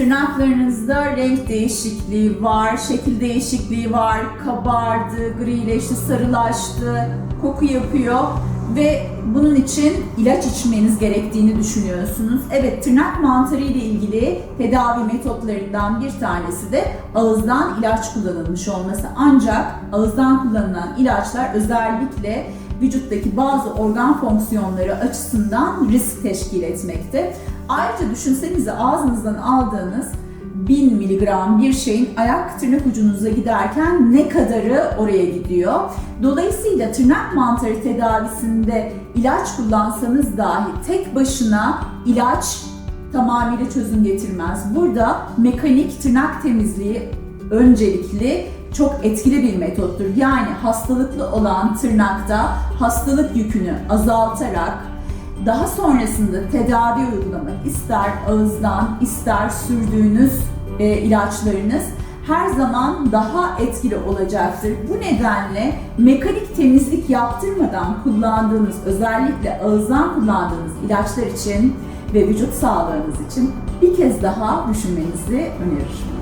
Tırnaklarınızda renk değişikliği var, şekil değişikliği var, kabardı, grileşti, sarılaştı, koku yapıyor ve bunun için ilaç içmeniz gerektiğini düşünüyorsunuz. Evet, tırnak mantarı ile ilgili tedavi metotlarından bir tanesi de ağızdan ilaç kullanılmış olması. Ancak ağızdan kullanılan ilaçlar özellikle vücuttaki bazı organ fonksiyonları açısından risk teşkil etmekte. Ayrıca düşünsenize ağzınızdan aldığınız 1000 miligram bir şeyin ayak tırnak ucunuza giderken ne kadarı oraya gidiyor. Dolayısıyla tırnak mantarı tedavisinde ilaç kullansanız dahi tek başına ilaç tamamıyla çözüm getirmez. Burada mekanik tırnak temizliği öncelikli çok etkili bir metottur. Yani hastalıklı olan tırnakta hastalık yükünü azaltarak daha sonrasında tedavi uygulamak ister ağızdan ister sürdüğünüz e, ilaçlarınız her zaman daha etkili olacaktır. Bu nedenle mekanik temizlik yaptırmadan kullandığınız özellikle ağızdan kullandığınız ilaçlar için ve vücut sağlığınız için bir kez daha düşünmenizi öneririm.